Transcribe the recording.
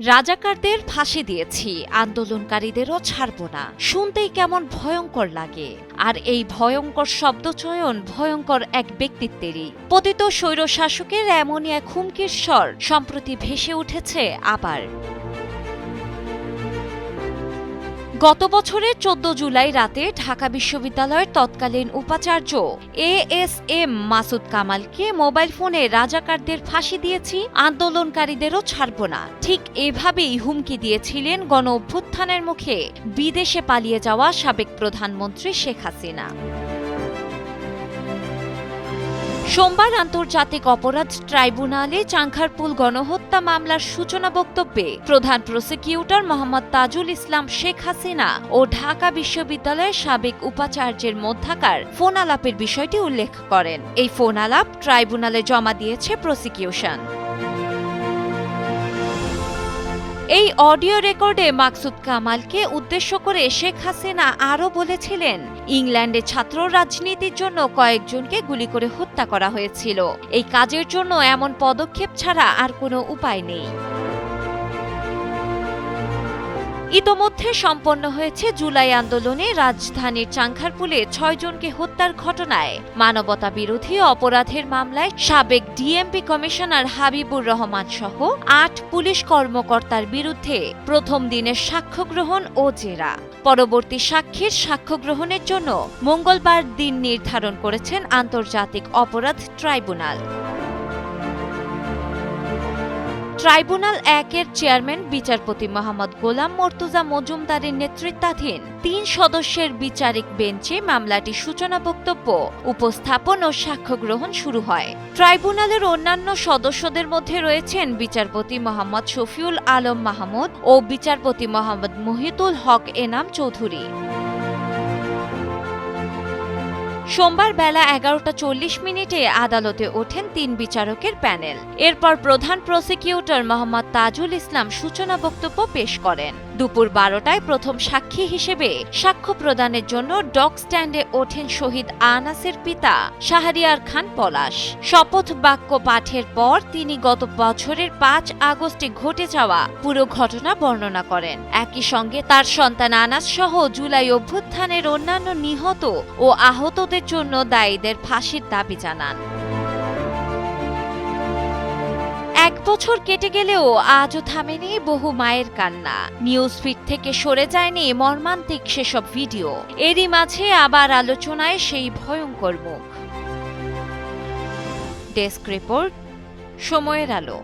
রাজাকারদের ফাঁসি দিয়েছি, আন্দোলনকারীদেরও ছাড়ব না। শুনতেই কেমন ভয়ঙ্কর লাগে। আর এই ভয়ঙ্কর শব্দচয়ন ভয়ঙ্কর এক ব্যক্তিত্বেরই। পতিত স্বৈরশাসকের এমনই এক হুমকির স্বর, সম্প্রতি ভেসে উঠেছে আবার। গত বছরের চোদ্দ জুলাই রাতে ঢাকা বিশ্ববিদ্যালয়ের তৎকালীন উপাচার্য এ এস এম মাসুদ কামালকে মোবাইল ফোনে রাজাকারদের ফাঁসি দিয়েছি, আন্দোলনকারীদেরও ছাড়ব না। ঠিক এভাবেই হুমকি দিয়েছিলেন গণ অভ্যুত্থানের মুখে। বিদেশে পালিয়ে যাওয়া সাবেক প্রধানমন্ত্রী শেখ হাসিনা। সোমবার আন্তর্জাতিক অপরাধ ট্রাইব্যুনালে চাংখারপুল গণহত্যা মামলার সূচনা বক্তব্যে প্রধান প্রসিকিউটর মোহাম্মদ তাজুল ইসলাম, শেখ হাসিনা ও ঢাকা বিশ্ববিদ্যালয়ের সাবেক উপাচার্যের মধ্যাকার ফোন আলাপের বিষয়টি উল্লেখ করেন। এই ফোন আলাপ ট্রাইব্যুনালে জমা দিয়েছে প্রসিকিউশন। এই অডিও রেকর্ডে মাকসুদ কামালকে উদ্দেশ্য করে শেখ হাসিনা আরও বলেছিলেন, ইংল্যান্ডে ছাত্র রাজনীতির জন্য কয়েকজনকে গুলি করে হত্যা করা হয়েছিল। এই কাজের জন্য এমন পদক্ষেপ ছাড়া আর কোনো উপায় নেই। ইতোমধ্যে সম্পন্ন হয়েছে জুলাই আন্দোলনে রাজধানীর চাংখারপুলে ছয়জনকে হত্যার ঘটনায়। মানবতা বিরোধী অপরাধের মামলায় সাবেক ডিএমপি কমিশনার হাবিবুর রহমান সহ আট পুলিশ কর্মকর্তার বিরুদ্ধে প্রথম দিনের সাক্ষ্য গ্রহণ ও জেরা। পরবর্তী সাক্ষীর সাক্ষ্য গ্রহণের জন্য মঙ্গলবার দিন নির্ধারণ করেছেন আন্তর্জাতিক অপরাধ ট্রাইব্যুনাল। ট্রাইব্যুনাল একের চেয়ারম্যান, বিচারপতি মোহাম্মদ গোলাম মর্তুজা মজুমদারের নেতৃত্বাধীন তিন সদস্যের বিচারিক বেঞ্চে মামলাটি সূচনা বক্তব্য উপস্থাপন ও সাক্ষ্য গ্রহণ শুরু হয়। ট্রাইব্যুনালের অন্যান্য সদস্যদের মধ্যে রয়েছেন বিচারপতি মোহাম্মদ শফিউল আলম মাহমুদ ও বিচারপতি মোহাম্মদ মহিতুল হক এনাম চৌধুরী। সোমবার বেলা এগারোটা চল্লিশ মিনিটে আদালতে ওঠেন তিন বিচারকের প্যানেল। এরপর প্রধান প্রসিকিউটর মোহাম্মদ তাজুল ইসলাম সূচনা বক্তব্য পেশ করেন। দুপুর বারোটায় প্রথম সাক্ষী হিসেবে সাক্ষ্য প্রদানের জন্য ডক স্ট্যান্ডে ওঠেন শহীদ আনাসের পিতা শাহরিয়ার খান পলাশ। শপথ বাক্য পাঠের পর তিনি গত বছরের পাঁচ আগস্টে ঘটে যাওয়া পুরো ঘটনা বর্ণনা করেন। একই সঙ্গে তার সন্তান আনাস সহ জুলাই অভ্যুত্থানের অন্যান্য নিহত ও আহতদের জন্য দায়ীদের ফাঁসির দাবি জানান। এক বছর কেটে গেলেও আজও থামেনি বহু মায়ের কান্না। নিউজ ফিড থেকে সরে যায়নি মর্মান্তিক সেসব ভিডিও। এরই মাঝে আবার আলোচনায় সেই ভয়ঙ্কর মুখ। ডেস্ক রিপোর্ট সময়ের আলো।